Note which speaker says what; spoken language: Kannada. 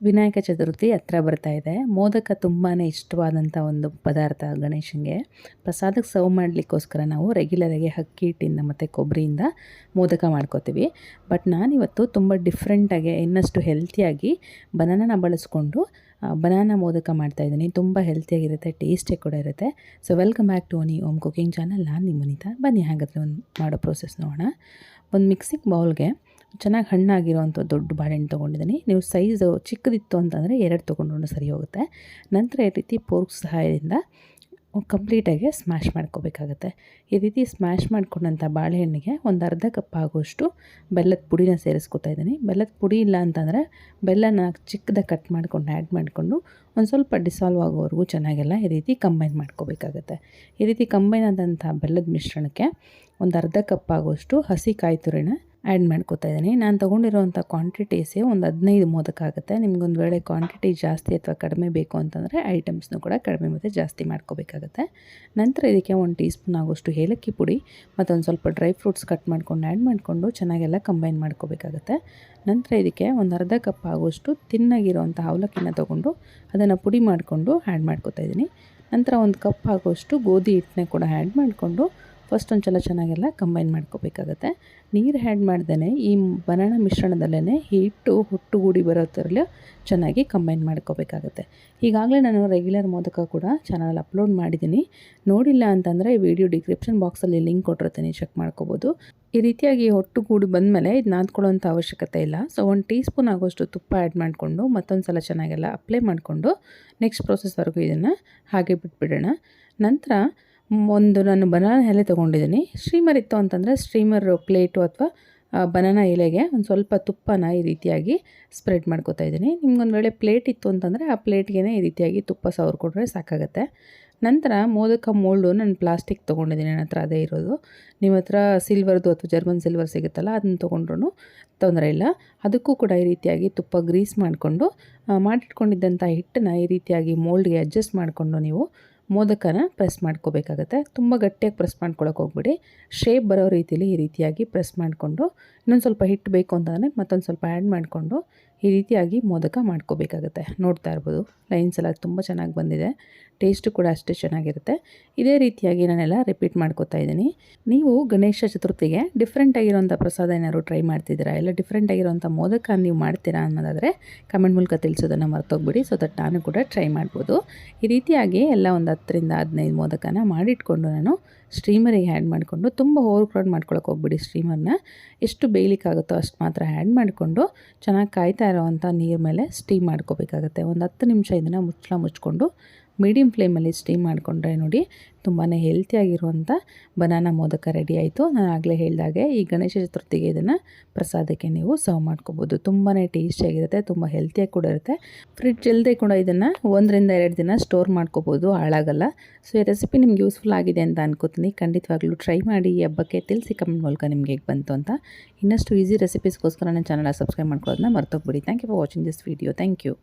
Speaker 1: ವಿನಾಯಕ ಚತುರ್ಥಿ ಹತ್ರ ಬರ್ತಾ ಇದೆ. ಮೋದಕ ತುಂಬಾ ಇಷ್ಟವಾದಂಥ ಒಂದು ಪದಾರ್ಥ ಗಣೇಶನಿಗೆ. ಪ್ರಸಾದಕ್ಕೆ ಸರ್ವ್ ಮಾಡಲಿಕ್ಕೋಸ್ಕರ ನಾವು ರೆಗ್ಯುಲರಾಗಿ ಅಕ್ಕಿ ಹಿಟ್ಟಿಂದ ಮತ್ತು ಕೊಬ್ಬರಿಯಿಂದ ಮೋದಕ ಮಾಡ್ಕೋತೀವಿ. ಬಟ್ ನಾನಿವತ್ತು ತುಂಬ ಡಿಫ್ರೆಂಟಾಗಿ ಇನ್ನಷ್ಟು ಹೆಲ್ತಿಯಾಗಿ ಬನಾನನ ಬಳಸ್ಕೊಂಡು ಬನಾನ ಮೋದಕ ಮಾಡ್ತಾಯಿದ್ದೀನಿ ತುಂಬ ಹೆಲ್ತಿಯಾಗಿರುತ್ತೆ ಟೇಸ್ಟೇ ಕೂಡ ಇರುತ್ತೆ. So welcome back to Oni Om cooking channel ನಾನು ನಿಮ್ಮ ಬನ್ನಿ ಹಾಗಾದರೆ ಒಂದು ಮಾಡೋ ಪ್ರೋಸೆಸ್ ನೋಡೋಣ. ಒಂದು ಮಿಕ್ಸಿಂಗ್ ಬೌಲ್ಗೆ ಚೆನ್ನಾಗಿ ಹಣ್ಣಾಗಿರೋವಂಥ ದೊಡ್ಡ ಬಾಳೆಹಣ್ಣು ತೊಗೊಂಡಿದ್ದೀನಿ. ನೀವು ಸೈಜು ಚಿಕ್ಕದಿತ್ತು ಅಂತಂದರೆ ಎರಡು ತೊಗೊಂಡು ಸರಿ ಹೋಗುತ್ತೆ. ನಂತರ ಈ ರೀತಿ ಪೋರ್ಕ್ ಸಹಾಯದಿಂದ ಕಂಪ್ಲೀಟಾಗಿ ಸ್ಮ್ಯಾಶ್ ಮಾಡ್ಕೋಬೇಕಾಗತ್ತೆ. ಈ ರೀತಿ ಸ್ಮ್ಯಾಶ್ ಮಾಡ್ಕೊಂಡಂಥ ಬಾಳೆಹಣ್ಣಿಗೆ ಒಂದು ಅರ್ಧ ಕಪ್ ಆಗುವಷ್ಟು ಬೆಲ್ಲದ ಪುಡಿನ ಸೇರಿಸ್ಕೊತಾ ಇದ್ದೀನಿ. ಬೆಲ್ಲದ ಪುಡಿ ಇಲ್ಲ ಅಂತಂದರೆ ಬೆಲ್ಲನ ಚಿಕ್ಕದಾಗಿ ಕಟ್ ಮಾಡ್ಕೊಂಡು, ಆ್ಯಡ್ ಮಾಡಿಕೊಂಡು ಒಂದು ಸ್ವಲ್ಪ ಡಿಸಾಲ್ವ್ ಆಗೋವರೆಗೂ ಚೆನ್ನಾಗೆಲ್ಲ ಈ ರೀತಿ ಕಂಬೈನ್ ಮಾಡ್ಕೋಬೇಕಾಗತ್ತೆ. ಈ ರೀತಿ ಕಂಬೈನ್ ಆದಂಥ ಬೆಲ್ಲದ ಮಿಶ್ರಣಕ್ಕೆ ಒಂದು ಅರ್ಧ ಕಪ್ ಆಗುವಷ್ಟು ಹಸಿ ಕಾಯಿ ತುರಿನ ಆ್ಯಡ್ ಮಾಡ್ಕೋತಾ ಇದ್ದೀನಿ. ನಾನು ತೊಗೊಂಡಿರೋವಂಥ ಕ್ವಾಂಟಿಟೀಸೇ ಒಂದು ಹದಿನೈದು ಮೋದಕ ಆಗುತ್ತೆ. ನಿಮ್ಗೊಂದು ವೇಳೆ ಕ್ವಾಂಟಿಟಿ ಜಾಸ್ತಿ ಅಥವಾ ಕಡಿಮೆ ಬೇಕು ಅಂತಂದರೆ ಐಟಮ್ಸ್ನೂ ಕೂಡ ಕಡಿಮೆ ಮತ್ತು ಜಾಸ್ತಿ ಮಾಡ್ಕೋಬೇಕಾಗತ್ತೆ. ನಂತರ ಇದಕ್ಕೆ ಒಂದು ಟೀ ಸ್ಪೂನ್ ಆಗೋಷ್ಟು ಏಲಕ್ಕಿ ಪುಡಿ ಮತ್ತು ಒಂದು ಸ್ವಲ್ಪ ಡ್ರೈ ಫ್ರೂಟ್ಸ್ ಕಟ್ ಮಾಡ್ಕೊಂಡು ಆ್ಯಡ್ ಮಾಡಿಕೊಂಡು ಚೆನ್ನಾಗೆಲ್ಲ ಕಂಬೈನ್ ಮಾಡ್ಕೋಬೇಕಾಗತ್ತೆ. ನಂತರ ಇದಕ್ಕೆ ಒಂದು ಅರ್ಧ ಕಪ್ ಆಗೋಷ್ಟು ತಿನ್ನಾಗಿರೋವಂಥ ಅವಲಕ್ಕಿನ ತೊಗೊಂಡು ಅದನ್ನು ಪುಡಿ ಮಾಡಿಕೊಂಡು ಆ್ಯಡ್ ಮಾಡ್ಕೋತಾ ಇದ್ದೀನಿ. ನಂತರ ಒಂದು ಕಪ್ ಆಗೋಷ್ಟು ಗೋಧಿ ಹಿಟ್ಟನ್ನೇ ಕೂಡ ಆ್ಯಡ್ ಮಾಡಿಕೊಂಡು ಫಸ್ಟ್ ಒಂದು ಸಲ ಚೆನ್ನಾಗೆಲ್ಲ ಕಂಬೈನ್ ಮಾಡ್ಕೋಬೇಕಾಗತ್ತೆ. ನೀರು ಹ್ಯಾಡ್ ಮಾಡ್ದೇ ಈ ಬನಾನ ಮಿಶ್ರಣದಲ್ಲೇ ಹಿಟ್ಟು, ಹುಟ್ಟುಗೂಡಿ ಬರೋ ಚೆನ್ನಾಗಿ ಕಂಬೈನ್ ಮಾಡ್ಕೋಬೇಕಾಗತ್ತೆ. ಈಗಾಗಲೇ ನಾನು ರೆಗ್ಯುಲರ್ ಮೋದಕ ಕೂಡ ಚಾನಲ್ ಅಪ್ಲೋಡ್ ಮಾಡಿದ್ದೀನಿ. ನೋಡಿಲ್ಲ ಅಂತಂದರೆ ಈ ವಿಡಿಯೋ ಡಿಸ್ಕ್ರಿಪ್ಷನ್ ಬಾಕ್ಸಲ್ಲಿ ಲಿಂಕ್ ಕೊಟ್ಟಿರ್ತೀನಿ ಚೆಕ್ ಮಾಡ್ಕೋಬೋದು. ಈ ರೀತಿಯಾಗಿ ಹೊಟ್ಟುಗೂಡಿ ಬಂದಮೇಲೆ ಇದು ನಾದ್ಕೊಳ್ಳೋಂಥ ಅವಶ್ಯಕತೆ ಇಲ್ಲ. ಸೊ ಒಂದು ಟೀ ಸ್ಪೂನ್ ಆಗೋಷ್ಟು ತುಪ್ಪ ಆ್ಯಡ್ ಮಾಡಿಕೊಂಡು ಮತ್ತೊಂದು ಸಲ ಚೆನ್ನಾಗೆಲ್ಲ ಅಪ್ಲೈ ಮಾಡಿಕೊಂಡು ನೆಕ್ಸ್ಟ್ ಪ್ರೊಸೆಸ್ವರೆಗೂ ಇದನ್ನು ಹಾಗೆ ಬಿಟ್ಬಿಡೋಣ. ನಂತರ ಒಂದು ನಾನು ಬನಾನ ಎಲೆ ತೊಗೊಂಡಿದ್ದೀನಿ. ಸ್ಟ್ರೀಮರ್ ಇತ್ತು ಅಂತಂದರೆ ಸ್ಟ್ರೀಮರ್ ಪ್ಲೇಟು ಅಥವಾ ಬನಾನ ಎಲೆಗೆ ಒಂದು ಸ್ವಲ್ಪ ತುಪ್ಪನ ಈ ರೀತಿಯಾಗಿ ಸ್ಪ್ರೆಡ್ ಮಾಡ್ಕೋತಾ ಇದ್ದೀನಿ. ನಿಮ್ಗೊಂದು ವೇಳೆ ಪ್ಲೇಟ್ ಇತ್ತು ಅಂತಂದರೆ ಆ ಪ್ಲೇಟ್ಗೆ ಈ ರೀತಿಯಾಗಿ ತುಪ್ಪ ಕೊಟ್ಟರೆ ಸಾಕಾಗುತ್ತೆ. ನಂತರ ಮೋದಕ ಮೋಲ್ಡು ನಾನು ಪ್ಲಾಸ್ಟಿಕ್ ತೊಗೊಂಡಿದ್ದೀನಿ ನನ್ನ ಹತ್ರ ಅದೇ ಇರೋದು. ನಿಮ್ಮ ಹತ್ರ ಸಿಲ್ವರ್ದು ಅಥವಾ ಜರ್ಮನ್ ಸಿಲ್ವರ್ ಸಿಗುತ್ತಲ್ಲ ಅದನ್ನು ತೊಗೊಂಡ್ರೂ ತೊಂದರೆ ಇಲ್ಲ. ಅದಕ್ಕೂ ಕೂಡ ಈ ರೀತಿಯಾಗಿ ತುಪ್ಪ ಗ್ರೀಸ್ ಮಾಡಿಕೊಂಡು ಮಾಡಿಟ್ಕೊಂಡಿದ್ದಂಥ ಹಿಟ್ಟನ್ನ ಈ ರೀತಿಯಾಗಿ ಮೋಲ್ಡ್ಗೆ ಅಡ್ಜಸ್ಟ್ ಮಾಡಿಕೊಂಡು ನೀವು ಮೋದಕನ ಪ್ರೆಸ್ ಮಾಡ್ಕೋಬೇಕಾಗತ್ತೆ. ತುಂಬ ಗಟ್ಟಿಯಾಗಿ ಪ್ರೆಸ್ ಮಾಡ್ಕೊಳಕ್ಕೆ ಹೋಗ್ಬಿಡಿ. ಶೇಪ್ ಬರೋ ರೀತಿಯಲ್ಲಿ ಈ ರೀತಿಯಾಗಿ ಪ್ರೆಸ್ ಮಾಡಿಕೊಂಡು ಇನ್ನೊಂದು ಸ್ವಲ್ಪ ಹಿಟ್ಟು ಬೇಕು ಅಂತಂದರೆ ಮತ್ತೊಂದು ಸ್ವಲ್ಪ ಆ್ಯಡ್ ಮಾಡಿಕೊಂಡು ಈ ರೀತಿಯಾಗಿ ಮೋದಕ ಮಾಡ್ಕೋಬೇಕಾಗುತ್ತೆ. ನೋಡ್ತಾ ಇರ್ಬೋದು. ಲೈನ್ಸ್ ಎಲ್ಲ ತುಂಬ ಚೆನ್ನಾಗಿ ಬಂದಿದೆ. ಟೇಸ್ಟು ಕೂಡ ಅಷ್ಟೇ ಚೆನ್ನಾಗಿರುತ್ತೆ. ಇದೇ ರೀತಿಯಾಗಿ ನಾನೆಲ್ಲ ರಿಪೀಟ್ ಮಾಡ್ಕೋತಾ ಇದ್ದೀನಿ. ನೀವು ಗಣೇಶ ಚತುರ್ಥಿಗೆ ಡಿಫ್ರೆಂಟ್ ಆಗಿರೋಂಥ ಪ್ರಸಾದ ಏನಾದ್ರು ಟ್ರೈ ಮಾಡ್ತಿದ್ದೀರಾ? ಇಲ್ಲ ಡಿಫ್ರೆಂಟ್ ಆಗಿರೋಂಥ ಮೋದಕ ನೀವು ಮಾಡ್ತೀರಾ ಅನ್ನೋದಾದರೆ ಕಮೆಂಟ್ ಮೂಲಕ ತಿಳಿಸೋದನ್ನು ಮರ್ತೋಗ್ಬಿಡಿ. ಸೊ ದಟ್ ನಾನು ಕೂಡ ಟ್ರೈ ಮಾಡ್ಬೋದು. ಈ ರೀತಿಯಾಗಿ ಎಲ್ಲ ಒಂದು ಹತ್ತರಿಂದ ಹದಿನೈದು ಮೋದಕನ ಮಾಡಿಟ್ಕೊಂಡು ನಾನು ಸ್ಟ್ರೀಮರಿಗೆ ಆ್ಯಡ್ ಮಾಡಿಕೊಂಡು ತುಂಬ ಓವರ್ ಕ್ರೌಡ್ ಮಾಡ್ಕೊಳಕ್ಕೆ ಹೋಗ್ಬಿಡಿ ಸ್ಟ್ರೀಮರ್ನ ಎಷ್ಟು ಬೇಯಲಿಕ್ಕಾಗುತ್ತೋ ಅಷ್ಟು ಮಾತ್ರ ಆ್ಯಡ್ ಮಾಡಿಕೊಂಡು ಚೆನ್ನಾಗಿ ಕಾಯ್ತಾ ಇರೋವಂಥ ನೀರು ಮೇಲೆ ಸ್ಟೀಮ್ ಮಾಡ್ಕೋಬೇಕಾಗತ್ತೆ. ಒಂದು ಹತ್ತು ನಿಮಿಷ ಇದನ್ನು ಮುಚ್ಚಳ ಮುಚ್ಕೊಂಡು ಮೀಡಿಯಮ್ ಫ್ಲೇಮಲ್ಲಿ ಸ್ಟೀಮ್ ಮಾಡಿಕೊಂಡ್ರೆ ನೋಡಿ ತುಂಬಾ ಹೆಲ್ತಿಯಾಗಿರುವಂಥ ಬನಾನಾ ಮೋದಕ ರೆಡಿ ಆಯಿತು. ನಾನು ಆಗಲೇ ಹೇಳಿದಾಗೆ ಈ ಗಣೇಶ ಚತುರ್ಥಿಗೆ ಇದನ್ನು ಪ್ರಸಾದಕ್ಕೆ ನೀವು ಸರ್ವ್ ಮಾಡ್ಕೋಬೋದು. ತುಂಬಾ ಟೇಸ್ಟಿಯಾಗಿರುತ್ತೆ ತುಂಬ ಹೆಲ್ತಿಯಾಗಿ ಕೂಡ ಇರುತ್ತೆ. ಫ್ರಿಡ್ಜ್ ಇಲ್ಲದೆ ಕೂಡ ಇದನ್ನು ಒಂದರಿಂದ ಎರಡು ದಿನ ಸ್ಟೋರ್ ಮಾಡ್ಕೋಬೋದು, ಹಾಳಾಗಲ್ಲ. ಸೊ ಈ ರೆಸಿಪಿ ನಿಮ್ಗೆ ಯೂಸ್ಫುಲ್ ಆಗಿದೆ ಅಂತ ಅನ್ಕೋತೀನಿ. ಖಂಡಿತವಾಗ್ಲೂ ಟ್ರೈ ಮಾಡಿ, ಈ ಹಬ್ಬಕ್ಕೆ ತಿಳಿಸಿ ಕಮೆಂಟ್ ಮೂಲಕ ನಿಮಗೆ ಹೇಗೆ ಬಂತು ಅಂತ. ಇನ್ನಷ್ಟು ಈಸಿ ರೆಸಿಪೀಸ್ಗೋಸ್ಕರ ನನ್ನ ಚಾನಲ್ ಸಬ್ಸ್ಕ್ರೈಬ್ ಮಾಡ್ಕೊಳ್ಳೋದನ್ನ ಮರ್ತೋಗ್ಬಿಡಿ. Thank you for watching this video thank you